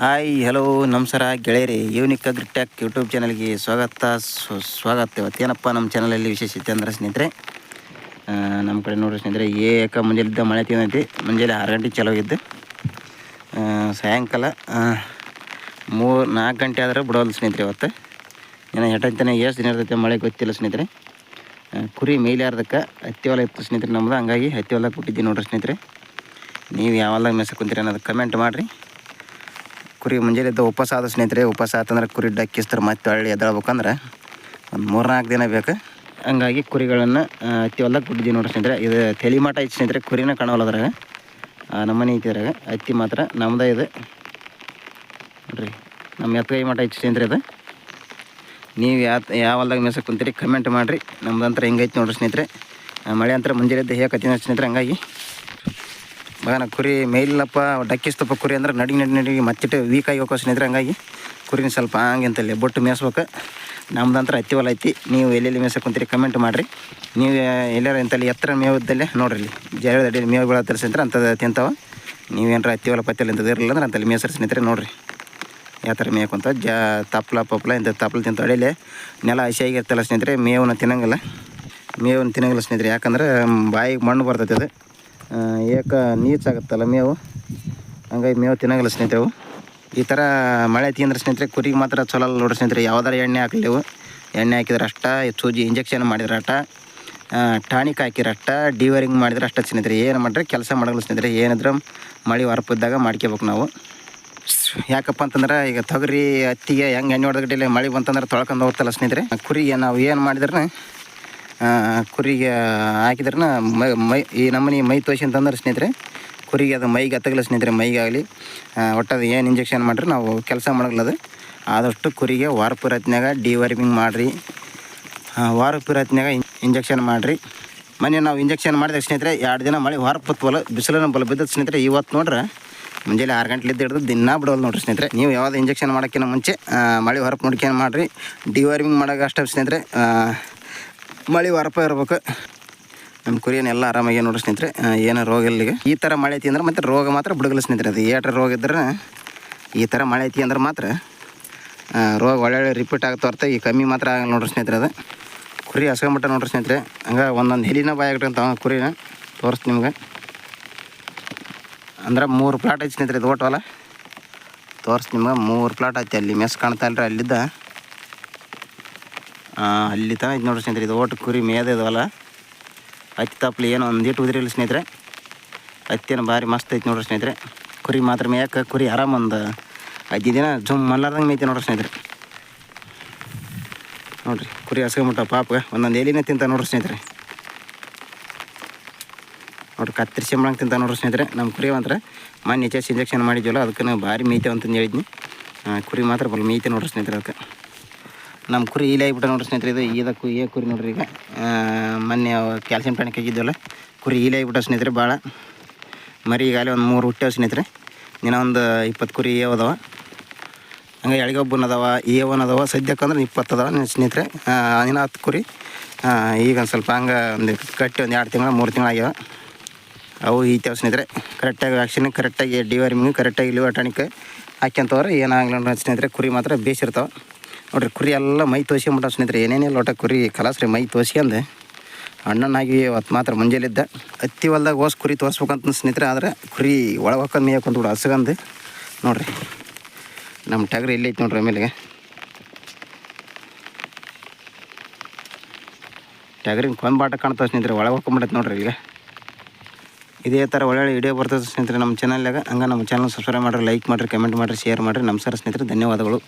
Hi hello ನಮಸ್ಕಾರ ಗೆಳೆಯರಿ. Unique ಅಗ್ರಿಟ್ಯಾಕ್ YouTube ಚಾನಲ್ಗೆ ಸ್ವಾಗತ ಸ್ವ- ಸ್ವಾಗತ. ಇವತ್ತೇನಪ್ಪ ನಮ್ಮ ಚಾನಲಲ್ಲಿ ವಿಶೇಷತೆ ಅಂದ್ರೆ ಸ್ನೇಹಿತರೆ ನಮ್ಮ ಕಡೆ ನೋಡಿ ಸ್ನೇಹಿತರೆ ಏಕ ಮುಂಜಾನಿದ್ದ ಮಳೆ ತಿಂದೈತಿ. ಮುಂಜಾನೆ ಆರು ಗಂಟೆಗೆ ಚಲೋ ಆಗಿದ್ದು. ಆ, ಸಾಯಂಕಾಲ ಮೂರು ನಾಲ್ಕು ಗಂಟೆ ಆದ್ರೆ ಬಿಡೋಲ್ಲ ಸ್ನೇಹಿತರೆ ಇವತ್ತು. ಏನೋ ಎಟ್ಟಂತಾನೆ ಎಷ್ಟು ದಿನ ಇರ್ತೈತೆ ಮಳೆ ಗೊತ್ತಿಲ್ಲ ಸ್ನೇಹಿತರೆ. ಕುರಿ ಮೇಯ್ಲಾರ್ದಕ್ಕೆ ಹತ್ತಿ ಹೊಲ ಇತ್ತು ಸ್ನೇಹಿತರೆ ನಮ್ದು. ಹಂಗಾಗಿ ಹತ್ತಿ ಹೊಲ ಕೊಟ್ಟಿದ್ದೀನಿ ನೋಡ್ರಿ ಸ್ನೇಹಿತರೆ. ನೀವು ಯಾವೆಲ್ಲ ಮೆಸಕ್ಕೆ ಕುಂತೀರಿ ಅನ್ನೋದು ಕಮೆಂಟ್ ಮಾಡಿರಿ. ಕುರಿ ಮುಂಜಾನೆ ಇದ್ದ ಉಪವಾಸ ಆದ ಸ್ನೇಹಿತರೆ, ಉಪವಾಸ ಆತಂದ್ರೆ ಕುರಿ ಡಕ್ಕಿಸ್ತಾರೆ ಮತ್ತೆ ಹಳ್ಳಿ ಎದ್ದೇಳ್ಬೇಕಂದ್ರೆ ಒಂದು ಮೂರ್ನಾಲ್ಕು ದಿನ ಬೇಕು. ಹಂಗಾಗಿ ಕುರಿಗಳನ್ನು ಹತ್ತಿ ಹೊಲ್ದಾಗ ಬಿಟ್ಟಿದ್ದೀವಿ ನೋಡ್ರಿ ಸ್ನೇಹಿತರೆ. ಇದು ತಲೆ ಮಾಟ ಐತಿ ಸ್ನೇಹಿತರೆ, ಕುರಿನ ಕಾಣೋಲ್ಲದ್ರಾಗ ನಮ್ಮನೆ ಅತ್ತಿ ಅದ್ರಾಗ ಹತ್ತಿ ಮಾತ್ರ ನಮ್ಮದೇ ಇದು. ನೋಡ್ರಿ, ನಮ್ಮ ಎತ್ತಗೈ ಮಠ ಐತಿ ಸ್ನೇಹಿತರೆ ಇದು ನೀವು ಯಾವ ಯಾವ ಹೊಲ್ದಾಗ ಮೇಸಕ್ಕೆ ಕುಂತೀರಿ ಕಮೆಂಟ್ ಮಾಡಿರಿ. ನಮ್ದಂತ್ರ ಹೆಂಗೈತಿ ನೋಡ್ರಿ ಸ್ನೇಹಿತರೆ. ಮಳೆ ಅಂತ ಮುಂಜಾನೆ ಹೇಗೆ ಕತ್ತೀನಿ ಸ್ನೇಹಿತರೆ, ಹಂಗಾಗಿ ಮಗನ ಕುರಿ ಮೇಲಿಲ್ಲಪ್ಪ ಡಕ್ಕಿಸ್ತಪ್ಪ ಕುರಿ ಅಂದ್ರೆ ನಡಿ ನಡಿ ನಡಿ, ಮತ್ತಿಟ್ಟು ವೀಕ್ ಆಗಿ ಸ್ನೇಹಿತರೆ ಹಂಗಾಗಿ ಕುರಿನ ಸ್ವಲ್ಪ ಹಂಗೆ ಅಂತಲ್ಲಿ ಬೊಟ್ಟು ಮೇಯಿಸ್ಬೇಕು. ನಮ್ದಂತ್ರ ಹತ್ತಿ ಹೊಲ ಐತಿ. ನೀವು ಎಲ್ಲೆಲ್ಲಿ ಮೇಯ್ಸಕ್ಕೆ ಕುಂತೀರಿ ಕಮೆಂಟ್ ಮಾಡಿರಿ. ನೀವು ಎಲ್ಲಾರ ಇಂತಲ್ಲಿ ಎತ್ತರ ಮೇವು ನೋಡ್ರಿ. ಜರದ ಅಡಿಯಲ್ಲಿ ಮೇವು ಬೀಳ ತರಿಸಿದ್ರೆ ಅಂಥದ್ದು ತಿಂತಾವ ನೀವೇನಾರ ಹತ್ತಿ ಹೊಲ ಪತ್ತಿಯಲ್ಲಿ ಇಂಥದ್ದು ಇರಲಿಲ್ಲ ಅಂದ್ರೆ ಅಂತಲ್ಲಿ ಮೇಯ್ಸರ್ ಸ್ನೇಹಿತರೆ ನೋಡ್ರಿ. ಯಾವ ಥರ ಮೇಯ್ಕೊಂತ ಜಾ ತಪ್ಪಲ ಪಪ್ಲ ಇಂಥ ತಪ್ಪಲು ತಿಂತ ಅಡಿಯಲ್ಲಿ ನೆಲ ಹಸಿಯಾಗಿರ್ತಲ್ಲ ಸ್ನೇಹಿತರೆ, ಮೇವನ್ನ ತಿನ್ನಂಗಿಲ್ಲ. ಮೇವನ್ನ ತಿನ್ನಂಗಿಲ್ಲ ಸ್ನೇಹಿತರೆ. ಯಾಕಂದ್ರೆ ಬಾಯಿಗೆ ಮಣ್ಣು ಬರ್ತೈತೆ ಅದು. ಏಕ ನೀಚಾಗುತ್ತಲ್ಲ ಮೇವು? ಹಂಗಾಗಿ ಮೇವು ತಿನ್ನಂಗಿಲ್ಲ ಸ್ನೇಹಿತರೆ. ಈ ಥರ ಮಳೆ ತಿಂದ್ರೆ ಸ್ನೇಹಿತರೆ ಕುರಿಗೆ ಮಾತ್ರ ಚಲೋ ಅಲ್ಲ ನೋಡ್ರಿ ಸ್ನೇಹಿತರೆ. ಯಾವ್ದಾರ ಎಣ್ಣೆ ಹಾಕ್ಲಿವು. ಎಣ್ಣೆ ಹಾಕಿದ್ರೆ ಅಷ್ಟ, ಸೂಜಿ ಇಂಜೆಕ್ಷನ್ ಮಾಡಿದ್ರೆ ಅಷ್ಟ ಟಾನಿಕ್ ಹಾಕಿರ ಅಷ್ಟ ಡಿವರಿಂಗ್ ಮಾಡಿದ್ರೆ ಅಷ್ಟ ಸ್ನೇಹಿತರೆ. ಏನು ಮಾಡಿದ್ರೆ ಕೆಲಸ ಮಾಡಲ್ಲ ಸ್ನೇಹಿತರೆ. ಏನಿದ್ರೆ ಮಳೆ ಹೊರಪಿದ್ದಾಗ ಮಾಡ್ಕೋಬೇಕು ನಾವು. ಯಾಕಪ್ಪ ಅಂತಂದ್ರೆ ಈಗ ತೊಗರಿ, ಹತ್ತಿಗೆ ಹೆಂಗೆ ಎಣ್ಣೆ ಹೊಡೆದ ಮಳೆ ಬಂತಂದ್ರೆ ತೊಳ್ಕೊಂಡು ಹೋಗ್ತಲ್ಲ ಸ್ನೇಹಿತರೆ. ಕುರಿಗೆ ನಾವು ಏನು ಮಾಡಿದ್ರೆ ಕುರಿಗೆ ಹಾಕಿದ್ರೆ ಮೈ ಮೈ, ಈ ನಮ್ಮನೆ ಮೈ ತೋಸಿ ಅಂತಂದ್ರೆ ಸ್ನೇಹಿತರೆ, ಕುರಿಗೆ ಅದು ಮೈಗೆ ಹತ್ತಗಲ್ಲ ಸ್ನೇಹಿತರೆ, ಮೈಗಾಗಲಿ. ಒಟ್ಟದು ಏನು ಇಂಜೆಕ್ಷನ್ ಮಾಡಿರಿ ನಾವು ಕೆಲಸ ಮಾಡಲ್ಲ ಅದು ಆದಷ್ಟು ಕುರಿಗೆ ವಾರಪುರತ್ನಾಗ ಡಿವರ್ಮಿಂಗ್ ಮಾಡಿರಿ. ವಾರಪುರತ್ನಾಗ ಇಂಜೆಕ್ಷನ್ ಮಾಡಿರಿ. ಮೊನ್ನೆ ನಾವು ಇಂಜೆಕ್ಷನ್ ಮಾಡಿದಾಗ ಸ್ನೇಹಿತರೆ, ಎರಡು ದಿನ ಮಳೆ ಹೊರಪತ್ವಲ್ಲ ಬಿಸಿಲನ್ನು ಬಲ ಬಿದ್ದದ ಸ್ನೇಹಿತರೆ ಇವತ್ತು ನೋಡ್ರೆ ಮುಂಜಾನೆ ಆರು ಗಂಟೆಲಿದ್ದು ಹಿಡಿದು ದಿನ ಬಿಡೋಲ್ಲ ನೋಡಿರಿ ಸ್ನೇಹಿತರೆ. ನೀವು ಯಾವ್ದು ಇಂಜೆಕ್ಷನ್ ಮಾಡೋಕ್ಕಿಂತ ಮುಂಚೆ ಮಳೆ ಹೊರಪು ನೋಡ್ಕೊಂಡು ಮಾಡಿರಿ. ಡಿವರ್ಮಿಂಗ್ ಮಾಡೋಕೆ ಅಷ್ಟೇ ಸ್ನೇಹಿತರೆ ಮಳೆ ವರಪ ಇರ್ಬೇಕು. ನಮ್ಮ ಕುರಿಯನ್ನೆಲ್ಲ ಆರಾಮಾಗಿ ನೋಡಿ ಸ್ನೇಹಿತರೆ. ಏನೋ ರೋಗ ಇಲ್ಲಿಗೆ ಈ ಥರ ಮಳೆ ಐತಿ ಅಂದ್ರೆ ಮತ್ತೆ ರೋಗ ಮಾತ್ರ ಬಿಡುಗಲ್ಲ ಸ್ನೇಹಿತರೆ ಅದು. ಏಟ್ರ ರೋಗ ಇದ್ರೆ ಈ ಥರ ಮಳೆ ಐತಿ ಅಂದ್ರೆ ಮಾತ್ರ ರೋಗ ಒಳ್ಳೊಳ್ಳೆ ರಿಪೀಟ್ ಆಗ್ತಾ ಹೊರ್ತ ಈ ಕಮ್ಮಿ ಮಾತ್ರ ಆಗಲ್ಲ ನೋಡ್ರಿ ಸ್ನೇಹಿತರೆ ಅದು. ಕುರಿ ಹಸ್ಕೊಂಬಿಟ್ಟ ನೋಡ್ರಿ ಸ್ನೇಹಿತರೆ. ಹಂಗೆ ಒಂದೊಂದು ಹೆಲಿನ ಬಾಯಾಗಿಟ್ಟಂತ ಕುರಿನ. ತೋರಿಸ್ತು ನಿಮ್ಗೆ. ಅಂದ್ರೆ ಮೂರು ಪ್ಲಾಟ್ ಐತಿ ಸ್ನೇಹಿತರೆ ಇದು ಓಟವಲ್ಲ ತೋರಿಸ್ ನಿಮ್ಗೆ ಮೂರು ಪ್ಲಾಟ್ ಐತಿ ಅಲ್ಲಿ ಮೆಸ್ ಕಾಣ್ತಾ ಇಲ್ರಿ ಅಲ್ಲಿದ್ದ. ಅಲ್ಲಿ ತನ ಇದು ನೋಡ್ರಿ ಸ್ನೇಹಿತರೆ, ಇದು ಒಟ್ಟು ಕುರಿ ಮೇಯ್ದು ಇದವಲ್ಲ. ಹತ್ತಿ ತಪ್ಪಲಿ ಏನು ಒಂದಿಟ್ಟು ಉದ್ರಿಲ್ಲ ಸ್ನೇಹಿತರೆ. ಹತ್ತಿನ ಭಾರಿ ಮಸ್ತ್ ಐತಿ ನೋಡ್ರಿ ಸ್ನೇಹಿತರೆ. ಕುರಿ ಮಾತ್ರ ಮೇಯಕ್ಕೆ ಕುರಿ ಆರಾಮ ಒಂದು ಐದು ದಿನ ಜುಮ್ ಮಲ್ಲಾರ್ದಂಗೆ ಮೇಯ್ತಿ ನೋಡ್ರಿ ಸ್ನೇಹಿತರೆ. ನೋಡ್ರಿ, ಕುರಿ ಹಸ್ಕೊಂಬಿಟ್ಟ ಪಾಪ, ಒಂದೊಂದು ಎಲಿನೇ ತಿಂತ ನೋಡ್ರಿ ಸ್ನೇಹಿತರೆ. ನೋಡ್ರಿ ಕತ್ತರಿಸಿ ಮಾಡಂಗೆ ತಿಂತ ನೋಡ್ರಿ ಸ್ನೇಹಿತರೆ. ನಮ್ಮ ಕುರಿ ಮಾತ್ರ ಮೊನ್ನೆ ಹೆಚ್ಚು ಇಂಜೆಕ್ಷನ್ ಮಾಡಿದ್ವಲ್ಲ ಅದಕ್ಕೆ ಭಾರಿ ಮೇಯ್ತೇವೆ ಅಂತಂದು ಹೇಳಿದ್ನಿ. ಕುರಿ ಮಾತ್ರ ಬಲ್ ಮೇಯ್ತೆ ನೋಡ್ರಿ ಸ್ನೇಹಿತರೆ, ಅದಕ್ಕೆ. ನಮ್ಮ ಕುರಿ ಈಲೆ ಆಗಿಬಿಟ್ಟ ನೋಡ್ರಿ ಸ್ನೇಹಿತರೆ, ಇದು ಇದಕ್ಕೂ ಏ ಕುರಿ ನೋಡ್ರಿ ಈಗ. ಮೊನ್ನೆ ಕ್ಯಾಲ್ಸಿಯಂ ಟಾನಿಕ್ ಆಗಿದ್ವಲ್ಲ ಕುರಿ ಈಲೆ ಆಗಿಬಿಟ್ಟ ಸ್ನೇಹಿತರೆ ಭಾಳ ಮರಿ ಈಗಾಗಲೇ ಒಂದು ಮೂರು ಹುಟ್ಟ್ಯಾವ ಸ್ನೇಹಿತರೆ. ದಿನ ಒಂದು ಇಪ್ಪತ್ತು ಕುರಿ ಏವ್ ಅದಾವ. ಹಂಗೆ ಎಳಿಗೊಬ್ಬನ ಅದಾವ ಏವನ್ ಅದಾವ ಸದ್ಯಕ್ಕಂದ್ರೆ ಇಪ್ಪತ್ತು ಅದಾವ ಸ್ನೇಹಿತರೆ. ದಿನ ಹತ್ತು ಕುರಿ. ಈಗ ಒಂದು ಸ್ವಲ್ಪ ಹಂಗೆ ಒಂದು ಕಟ್ಟಿ ಒಂದು ಎರಡು ತಿಂಗಳು, ಮೂರು ತಿಂಗಳು ಆಗ್ಯಾವ. ಅವು ಈತಾವ ಸ್ನೇಹಿತರೆ. ಕರೆಕ್ಟಾಗಿ ವ್ಯಾಕ್ಸಿನ್ ಕರೆಕ್ಟಾಗಿ ಡಿವರ್ಮಿಂಗ್ ಕರೆಕ್ಟಾಗಿ ಲಿವರ್ ಟಾನಿಕ್ ಹಾಕ್ಯಂತವ್ರೆ. ಏನಾಗಲ್ಲ ಸ್ನೇಹಿತರೆ, ಕುರಿ ಮಾತ್ರ ಬೇಸಿರ್ತಾವೆ ನೋಡ್ರಿ, ಕುರಿ ಎಲ್ಲ ಮೈ ತೋಸ್ಕೊಂಬಿಟ್ಟ ಸ್ನೇಹಿತರೆ ಏನೇನಿಲ್ಲ ಒಟ್ಟ ಕುರಿ ಕಲಾಸ್ರಿ ಮೈ ತೋಸ್ಕೊಂಡೆ ಅಣ್ಣನಾಗಿ ಅವತ್ತು ಮಾತ್ರ ಮುಂಜಾಲಿದ್ದ ಹತ್ತಿ ಹೊಲ್ದಾಗ ಹೋಸ್ ಕುರಿ ತೋರಿಸ್ಬೇಕಂತ ಸ್ನೇಹಿತರೆ, ಆದರೆ ಕುರಿ ಒಳಗೆ ಹಾಕೊಂಡು ಮೇಯಕ್ಕೆ ಕುಂತ್ಬಿಡು, ಹಸ್ಗಂದು. ನೋಡ್ರಿ ನಮ್ಮ ಟಗರಿ ಇಲ್ಲಿ ಐತೆ ನೋಡ್ರಿ ಆಮೇಲೆ ಟಗರಿನ ಕೊಂಬಾಟ ಕಾಣ್ತಾವೆ ಸ್ನೇಹಿತರೆ, ಒಳಗೆ ಹಾಕೊಂಬಿಡತ್ತೆ ನೋಡ್ರಿ ಈಗ. ಇದೇ ಥರ ಒಳ್ಳೊಳ್ಳೆ ವಿಡಿಯೋ ಬರ್ತದೆ ಸ್ನೇಹಿತರೆ ನಮ್ಮ ಚಾನಲ್ನಾಗ ಹಂಗೆ ನಮ್ಮ ಚಾನಲ್ ಸಬ್ಸ್ಕ್ರೈಬ್ ಮಾಡಿರಿ ಲೈಕ್ ಮಾಡಿರಿ ಕಮೆಂಟ್ ಮಾಡಿರಿ ಶೇರ್ ಮಾಡಿರಿ. ನಮಸ್ಕಾರ ಸ್ನೇಹಿತರೆ, ಧನ್ಯವಾದಗಳು.